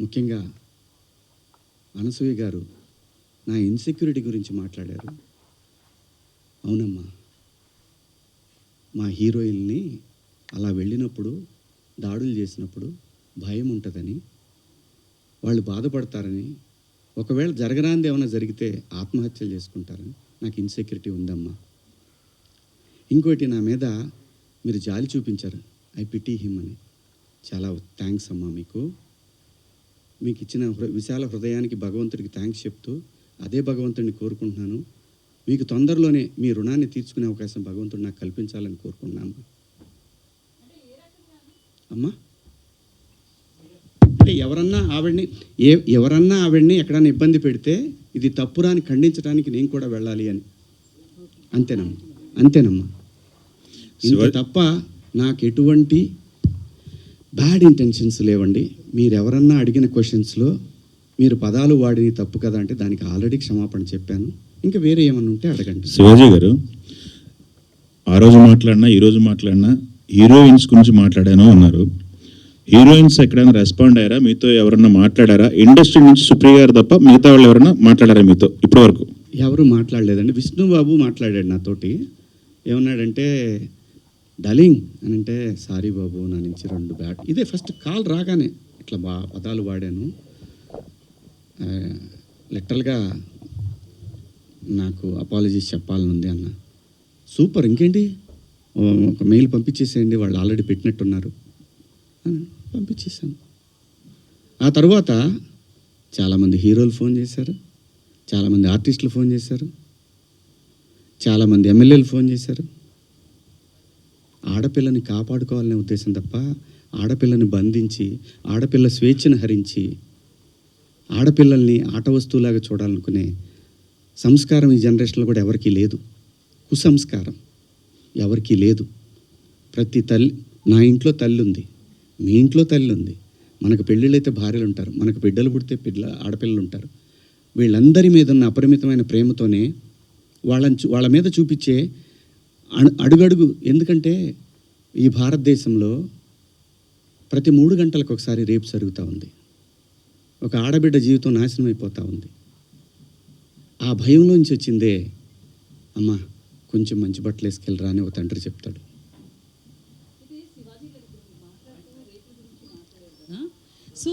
ముఖ్యంగా అనసూయ గారు నా ఇన్సెక్యూరిటీ గురించి మాట్లాడారు. అవునమ్మా మా హీరోయిన్ని అలా వెళ్ళినప్పుడు దాడులు చేసినప్పుడు భయం ఉంటుందని వాళ్ళు బాధపడతారని ఒకవేళ జరగరాంది ఏమైనా జరిగితే ఆత్మహత్యలు చేసుకుంటారని నాకు ఇన్సెక్యూరిటీ ఉందమ్మా. ఇంకోటి నా మీద మీరు జాలి చూపించారు. ఐ పిటీ హిమ్ అని. చాలా థ్యాంక్స్ అమ్మా మీకు. మీకు ఇచ్చిన హృ- విశాల హృదయానికి భగవంతుడికి థ్యాంక్స్ చెప్తూ అదే భగవంతుడిని కోరుకుంటున్నాను. మీకు తొందరలోనే మీ రుణాన్ని తీర్చుకునే అవకాశం భగవంతుడు నాకు కల్పించాలని కోరుకుంటున్నాను. అమ్మా. అంటే ఎవరన్నా ఆవిడ్ని ఏ ఎవరన్నా ఆవిడ్ని ఎక్కడన్నా ఇబ్బంది పెడితే ఇది తప్పురాని ఖండించడానికి నేను కూడా వెళ్ళాలి అని. అంతేనమ్మా. అంతేనమ్మా. తప్ప నాకు ఎటువంటి బ్యాడ్ ఇంటెన్షన్స్ లేవండి. మీరు ఎవరన్నా అడిగిన క్వశ్చన్స్లో మీరు పదాలు వాడిని తప్పు కదా అంటే దానికి ఆల్రెడీ క్షమాపణ చెప్పాను. ఇంకా వేరే ఏమన్నా ఉంటే అడగండి. శివాజీ గారు ఆ రోజు మాట్లాడినా ఈ రోజు మాట్లాడినా హీరోయిన్స్ గురించి మాట్లాడాను అన్నారు. హీరోయిన్స్ ఎక్కడైనా రెస్పాండ్ అయ్యారా? మీతో ఎవరన్నా మాట్లాడారా? ఇండస్ట్రీ నుంచి సుప్రియ గారు తప్ప మిగతా వాళ్ళు ఎవరైనా మాట్లాడారా మీతో ఇప్పటి వరకు ఎవరు మాట్లాడలేదండి. విష్ణుబాబు మాట్లాడాడు నాతోటి. ఏమన్నాడంటే డలింగ్ అని అంటే సారీ బాబు నా నుంచి రెండు బ్యాట్. ఇదే ఫస్ట్ కాల్ రాగానే ఇట్లా బా పదాలు వాడాను. లిటరల్గా నాకు అపాలజీస్ చెప్పాలని ఉంది అన్న. సూపర్ ఇంకేంటి? ఒక మెయిల్ పంపించేసేయండి వాళ్ళు ఆల్రెడీ పెట్టినట్టున్నారు. అని పంపించేసాను ఆ తర్వాత చాలామంది హీరోలు ఫోన్ చేశారు. చాలామంది ఆర్టిస్టులు ఫోన్ చేశారు. చాలామంది ఎమ్మెల్యేలు ఫోన్ చేశారు. ఆడపిల్లని కాపాడుకోవాలనే ఉద్దేశం తప్ప ఆడపిల్లని బంధించి ఆడపిల్ల స్వేచ్ఛను హరించి ఆడపిల్లల్ని ఆట వస్తువులాగా చూడాలనుకునే సంస్కారం ఈ జనరేషన్లో కూడా ఎవరికీ లేదు. కుసంస్కారం ఎవరికీ లేదు. ప్రతి తల్లి నా ఇంట్లో తల్లి ఉంది. మీ ఇంట్లో తల్లి ఉంది. మనకు పెళ్ళిళ్ళైతే భార్యలు ఉంటారు. మనకు బిడ్డలు పుడితే పిల్ల ఆడపిల్లలు ఉంటారు. వీళ్ళందరి మీద ఉన్న అపరిమితమైన ప్రేమతోనే వాళ్ళని చూ- వాళ్ళ మీద చూపించే అడుగడుగు. ఎందుకంటే ఈ భారతదేశంలో ప్రతి మూడు గంటలకు ఒకసారి రేపు జరుగుతూ ఉంది. ఒక ఆడబిడ్డ జీవితం నాశనం అయిపోతూ ఉంది. ఆ భయంలోంచి వచ్చిందే అమ్మా కొంచెం మంచి బట్టలు వేసుకెళ్ళరా అని ఒక తండ్రి చెప్తాడు. సో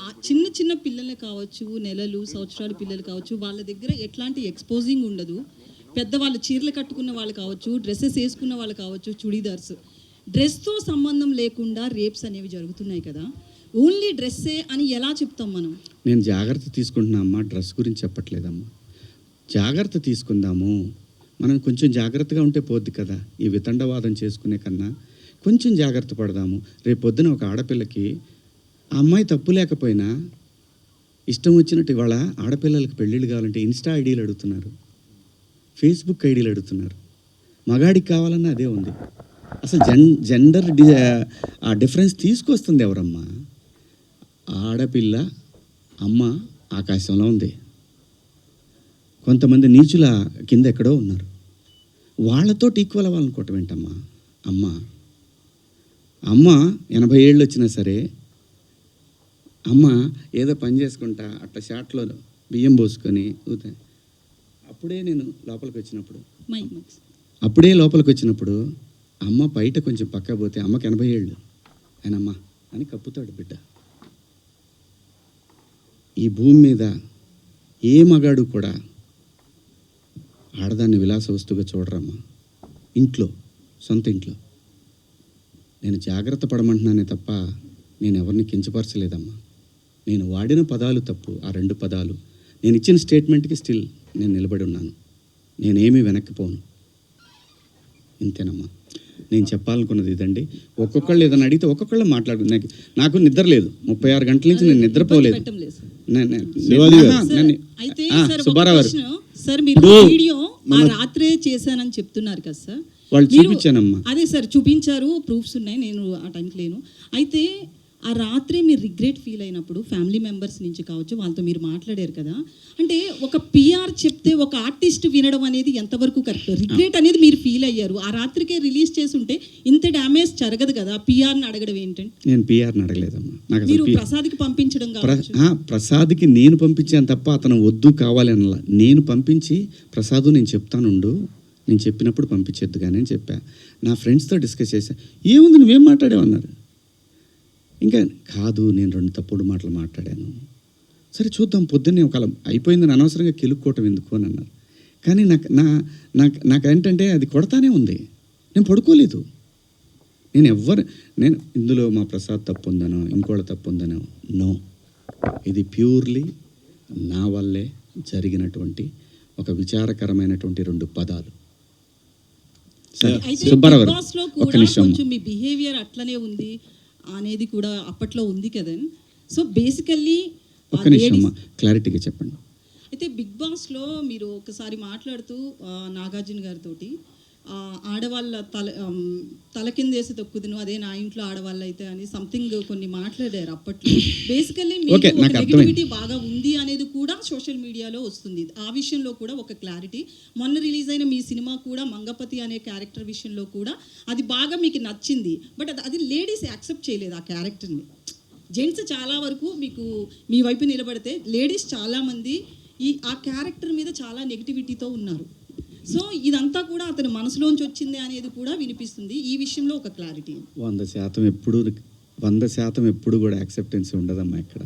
ఆ చిన్న చిన్న పిల్లలు కావచ్చు నెలలు సంవత్సరాలు పిల్లలు కావచ్చు వాళ్ళ దగ్గర ఎట్లాంటి ఎక్స్పోజింగ్ ఉండదు. పెద్దవాళ్ళు చీరలు కట్టుకున్న వాళ్ళు కావచ్చు డ్రెస్సెస్ వేసుకున్న వాళ్ళు కావచ్చు చుడీదార్స్. డ్రెస్తో సంబంధం లేకుండా రేప్స్ అనేవి జరుగుతున్నాయి కదా. ఓన్లీ డ్రెస్సే అని ఎలా చెప్తాం మనం? నేను జాగ్రత్త తీసుకుంటున్నా అమ్మా డ్రెస్ గురించి చెప్పట్లేదమ్మా. జాగ్రత్త తీసుకుందాము. మనం కొంచెం జాగ్రత్తగా ఉంటే పోద్ది కదా ఈ వితండవాదం చేసుకునే కన్నా. కొంచెం జాగ్రత్త పడదాము. రేపొద్దున ఒక ఆడపిల్లకి ఆ అమ్మాయి తప్పు లేకపోయినా ఇష్టం వచ్చినట్టు ఇవాళ ఆడపిల్లలకి పెళ్ళిళ్ళు కావాలంటే ఇన్స్టా ఐడీలు అడుగుతున్నారు. ఫేస్బుక్ ఐడీలు అడుగుతున్నారు. మగాడికి కావాలన్నా అదే ఉంది. అసలు జెన్ జెండర్ డి ఆ డిఫరెన్స్ తీసుకొస్తుంది ఎవరమ్మా? ఆడపిల్ల అమ్మ ఆకాశంలో ఉంది. కొంతమంది నీచుల కింద ఎక్కడో ఉన్నారు. వాళ్ళతో ఈక్వల్ అవ్వాలనుకోవటం ఏంటమ్మా? అమ్మ. అమ్మ ఎనభై ఏళ్ళు వచ్చినా సరే అమ్మ ఏదో పని చేసుకుంటా అట్లా షాట్లో బియ్యం పోసుకొని ఊతే. అప్పుడే నేను లోపలికి వచ్చినప్పుడు అప్పుడే లోపలికి వచ్చినప్పుడు అమ్మ బయట కొంచెం పక్క పోతే అమ్మకి ఎనభై ఏళ్ళు. ఆయనమ్మ అని కప్పుతాడు బిడ్డ. ఈ భూమి మీద ఏ మగాడు కూడా ఆడదాన్ని విలాస వస్తువుగా చూడరమ్మా. ఇంట్లో సొంత ఇంట్లో. నేను జాగ్రత్త పడమంటున్నానే తప్ప నేను ఎవరిని కించపరచలేదమ్మా. నేను వాడిన పదాలు తప్పు ఆ రెండు పదాలు. నేను ఇచ్చిన స్టేట్మెంట్కి స్టిల్ నేను నిలబడి ఉన్నాను. నేనేమీ వెనక్కిపోను ఇంతేనమ్మా. నేను చెప్పాలనుకున్నది ఇదండి. ఒక్కొక్కళ్ళు ఏదైనా అడిగితే ఒక్కొక్కళ్ళు మాట్లాడు నాకు నాకు నిద్ర లేదు. ముప్పై ఆరు గంటల నుంచి నేను నిద్రపోలేదు. సుబ్బారావు. సార్ మీరు వీడియో ఆ రాత్రే చేశానని చెప్తున్నారు కదా సార్. వాళ్ళు చూపించానమ్మా. అదే సార్ చూపించారు ప్రూఫ్స్ ఉన్నాయి నేను ఆ టైంకి లేను. అయితే ఆ రాత్రి మీరు రిగ్రెట్ ఫీల్ అయినప్పుడు ఫ్యామిలీ మెంబర్స్ నుంచి కావచ్చు వాళ్ళతో మీరు మాట్లాడారు కదా అంటే ఒక పిఆర్ చెప్తే ఒక ఆర్టిస్ట్ వినడం అనేది ఎంతవరకు కరెక్ట్? రిగ్రెట్ అనేది మీరు ఫీల్ అయ్యారు. ఆ రాత్రికే రిలీజ్ చేసుంటే ఇంత డ్యామేజ్ జరగదు కదా పిఆర్ని అడగడం ఏంటంటే? నేను పిఆర్ని అడగలేదమ్మా. నాకు మీరు ప్రసాద్కి పంపించడం ప్రసాద్కి నేను పంపించాను తప్ప అతను వద్దు కావాలి అనలా నేను పంపించి ప్రసాదు నేను చెప్తానుండు నేను చెప్పినప్పుడు పంపించొద్దు కానీ అని చెప్పా. నా ఫ్రెండ్స్తో డిస్కస్ చేశా. ఏముంది నువ్వేం మాట్లాడావన్నారు ఇంకా కాదు నేను రెండు తప్పుడు మాటలు మాట్లాడాను. సరే చూద్దాం పొద్దున్నే ఒక అయిపోయిందని అనవసరంగా కెలుక్కోవటం ఎందుకు అని అన్నారు. కానీ నాకు నా నాకు నాకేంటంటే అది కొడతానే ఉంది. నేను పడుకోలేదు. నేను ఎవ్వరు నేను ఇందులో మా ప్రసాద్ తప్పు ఉందనో ఇంకోళ్ళ తప్పు ఉందనో నో. ఇది ప్యూర్లీ నా వల్లే జరిగినటువంటి ఒక విచారకరమైనటువంటి రెండు పదాలు. సుబ్బారావు ఒక్క కూడా నిమిషం. మీ బిహేవియర్ అట్లనే ఉంది. అనేది కూడా అప్పట్లో ఉంది కదా సో బేసికల్లీ క్లారిటీగా చెప్పండి. అయితే బిగ్ బాస్లో మీరు ఒకసారి మాట్లాడుతూ నాగార్జున గారితో ఆడవాళ్ళ తల తల కింద వేసి తొక్కుదును అదే నా ఇంట్లో ఆడవాళ్ళు అయితే అని సంథింగ్ కొన్ని మాట్లాడారు అప్పట్లో. బేసికల్లీ. నెగిటివిటీ బాగా ఉంది అనేది కూడా సోషల్ మీడియాలో వస్తుంది. ఆ విషయంలో కూడా ఒక క్లారిటీ మొన్న రిలీజ్ అయిన మీ సినిమా కూడా మంగపతి అనే క్యారెక్టర్ విషయంలో కూడా అది బాగా మీకు నచ్చింది. బట్ అది అది లేడీస్ యాక్సెప్ట్ చేయలేదు ఆ క్యారెక్టర్ని జెంట్స్ చాలా వరకు మీకు మీ వైపు నిలబడితే లేడీస్ చాలామంది ఈ ఆ క్యారెక్టర్ మీద చాలా నెగిటివిటీతో ఉన్నారు. సో ఇదంతా కూడా అతని మనసులోంచి వచ్చింది అనేది కూడా వినిపిస్తుంది. ఈ విషయంలో ఒక క్లారిటీ వంద శాతం ఎప్పుడు వంద శాతం ఎప్పుడు కూడా యాక్సెప్టెన్స్ ఉండదమ్మా ఇక్కడ.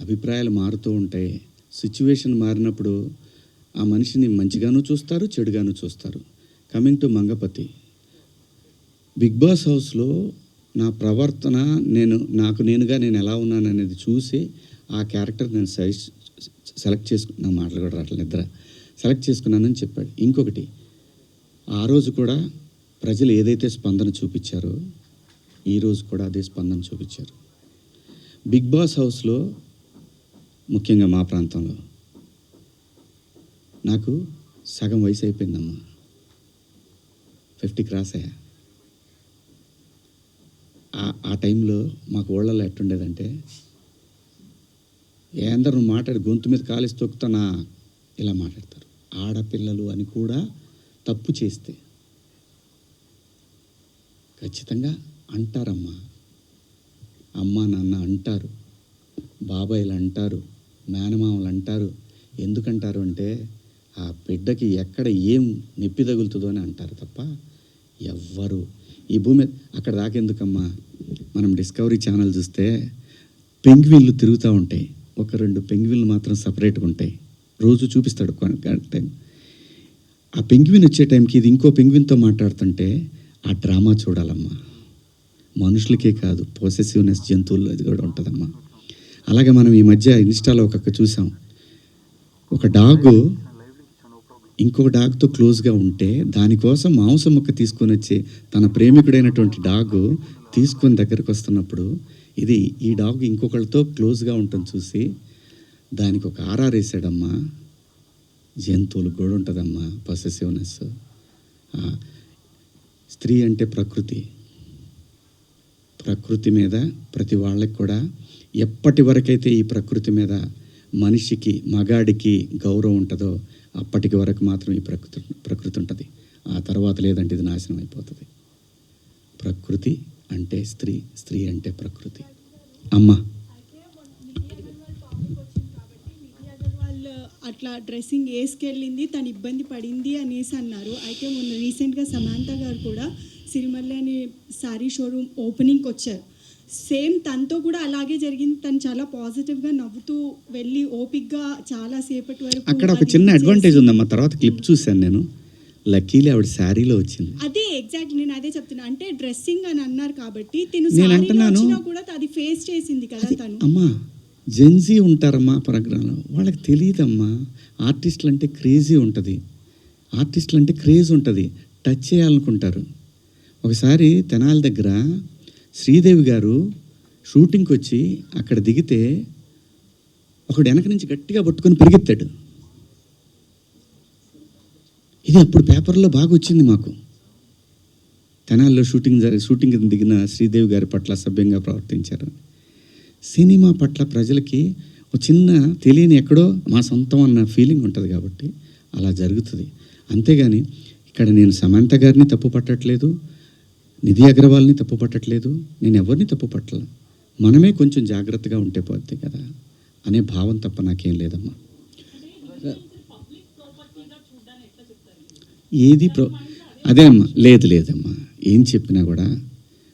అభిప్రాయాలు మారుతూ ఉంటాయి సిచ్యువేషన్ మారినప్పుడు ఆ మనిషిని మంచిగాను చూస్తారు చెడుగాను చూస్తారు. Coming to Mangapathi. Big boss హౌస్లో నా ప్రవర్తన నేను నాకు నేనుగా నేను ఎలా ఉన్నాను అనేది చూసి ఆ క్యారెక్టర్ నేను సజెస్ట్ సెలెక్ట్ చేసుకున్న. మాటలు కూడా రావట్లేదు. నిద్ర. సెలెక్ట్ చేసుకున్నానని చెప్పాడు. ఇంకొకటి ఆ రోజు కూడా ప్రజలు ఏదైతే స్పందన చూపించారో ఈరోజు కూడా అదే స్పందన చూపించారు. బిగ్ బాస్ హౌస్లో ముఖ్యంగా మా ప్రాంతంలో నాకు సగం వయసు అయిపోయిందమ్మా. ఫిఫ్టీ క్రాస్ అయ్యా. ఆ- టైంలో మాకు ఊళ్ళలో ఎట్టుండేదంటే ఏందరు నువ్వు మాట్లాడి గొంతు మీద కాలేసి తొక్కుతానా? ఇలా మాట్లాడతారు. ఆడపిల్లలు అని కూడా తప్పు చేస్తే ఖచ్చితంగా అంటారమ్మా. అమ్మ నాన్న అంటారు. బాబాయిలు అంటారు. మేనమామలు అంటారు. ఎందుకంటారు అంటే ఆ బిడ్డకి ఎక్కడ ఏం నొప్పి తగులుతుందో అని అంటారు తప్ప ఎవ్వరు. ఈ భూమి అక్కడ దాకెందుకమ్మా? మనం డిస్కవరీ ఛానల్ చూస్తే పెంగ్విన్లు తిరుగుతూ ఉంటాయి. ఒక రెండు పెంగ్విన్లు మాత్రం సపరేట్గా ఉంటాయి. రోజు చూపిస్తాడు టైం. ఆ పెంగ్విన్ వచ్చే టైంకి ఇది ఇంకో పెంగ్విన్తో మాట్లాడుతుంటే ఆ డ్రామా చూడాలమ్మా. మనుషులకే కాదు పొసెసివ్నెస్ జంతువుల్లో ఇది కూడా ఉంటుందమ్మా. అలాగే మనం ఈ మధ్య ఇన్స్టాలో ఒక్కొక్క చూసాం. ఒక డాగు ఇంకో డాగ్తో క్లోజ్గా ఉంటే దానికోసం మాంసం మొక్క తీసుకొని వచ్చి తన ప్రేమికుడైనటువంటి డాగు తీసుకొని దగ్గరకు వస్తున్నప్పుడు ఇది ఈ డాగ్ ఇంకొకళ్ళతో క్లోజ్గా ఉంటుంది చూసి దానికి ఒక ఆర్ఆర్ వేసాడమ్మా జంతువులు కూడా ఉంటుందమ్మా పొసెసివ్నెస్ స్త్రీ అంటే ప్రకృతి. ప్రకృతి మీద ప్రతి వాళ్ళకి కూడా ఎప్పటి వరకైతే ఈ ప్రకృతి మీద మనిషికి మగాడికి గౌరవం ఉంటుందో అప్పటికి వరకు మాత్రం ఈ ప్రకృతి ప్రకృతి ఉంటుంది. ఆ తర్వాత లేదంటే ఇది నాశనం అయిపోతుంది. ప్రకృతి అంటే స్త్రీ స్త్రీ అంటే ప్రకృతి. అమ్మ. అట్లా డ్రెస్సింగ్ వేసుకెళ్ళింది తను ఇబ్బంది పడింది అనేసి అన్నారు. అయితే మొన్న రీసెంట్గా సమాంత గారు కూడా సిరిమల్లి అనే శారీ షోరూమ్ ఓపెనింగ్కి వచ్చారు. సేమ్ తనతో కూడా అలాగే జరిగింది. తను చాలా పాజిటివ్గా నవ్వుతూ వెళ్ళి ఓపిక్గా చాలా సేపటి వరకు అక్కడ ఒక చిన్న అడ్వాంటేజ్ ఉందమ్మా. తర్వాత క్లిప్ చూశాను నేను. లక్కీలీ ఆవిడ శారీలో వచ్చింది. అదే ఎగ్జాక్ట్ నేను అదే చెప్తున్నా. అంటే డ్రెస్సింగ్ అని అన్నారు కాబట్టి తిను శారీలో వచ్చినా కూడా అది ఫేస్ చేసింది కదా తను. అమ్మా జెన్జీ ఉంటారమ్మా ప్రోగ్రాంలో. వాళ్ళకి తెలియదమ్మా. ఆర్టిస్టులు అంటే క్రేజీ ఉంటుంది. ఆర్టిస్టులు అంటే క్రేజ్ ఉంటుంది. టచ్ చేయాలనుకుంటారు. ఒకసారి తెనాలి దగ్గర శ్రీదేవి గారు షూటింగ్కి వచ్చి అక్కడ దిగితే ఒకడు వెనక నుంచి గట్టిగా పట్టుకొని పరిగెత్తాడు. ఇది అప్పుడు పేపర్లో బాగా వచ్చింది మాకు. తెనాల్లో షూటింగ్ జరిగి షూటింగ్ దిగిన శ్రీదేవి గారి పట్ల సభ్యంగా ప్రవర్తించారు. సినిమా పట్ల ప్రజలకి ఒక చిన్న తెలియని ఎక్కడో మా సొంతం అన్న ఫీలింగ్ ఉంటుంది కాబట్టి అలా జరుగుతుంది. అంతేగాని ఇక్కడ నేను సమంత గారిని తప్పు పట్టట్లేదు నిధి అగర్వాల్ని తప్పు పట్టట్లేదు నేను ఎవరిని తప్పు పట్టలేదు మనమే కొంచెం జాగ్రత్తగా ఉంటే పోద్ది కదా అనే భావం తప్ప నాకేం లేదమ్మా. ఏది ప్రో అదే అమ్మా లేదు లేదమ్మా. ఏం చెప్పినా కూడా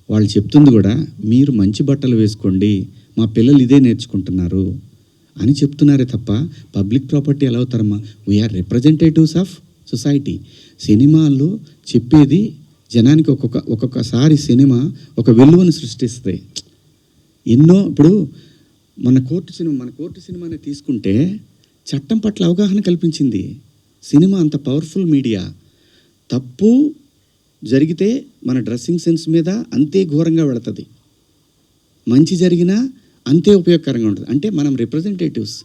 వాళ్ళు చెప్తుంది కూడా మీరు మంచి బట్టలు వేసుకోండి మా పిల్లలు ఇదే నేర్చుకుంటున్నారు అని చెప్తున్నారే తప్ప పబ్లిక్ ప్రాపర్టీ ఎలా అవుతారమ్మా? We are representatives of society సినిమాల్లో చెప్పేది జనానికి ఒక్కొక్క ఒక్కొక్కసారి సినిమా ఒక విలువను సృష్టిస్తుంది ఎన్నో ఇప్పుడు మన కోర్టు సినిమా మన కోర్టు సినిమాని తీసుకుంటే చట్టం పట్ల అవగాహన కల్పించింది. సినిమా అంత పవర్ఫుల్ మీడియా. తప్పు జరిగితే మన డ్రెస్సింగ్ సెన్స్ మీద అంతే ఘోరంగా వెళుతుంది. మంచి జరిగినా అంతే ఉపయోగకరంగా ఉంటుంది. అంటే మనం రిప్రజెంటేటివ్స్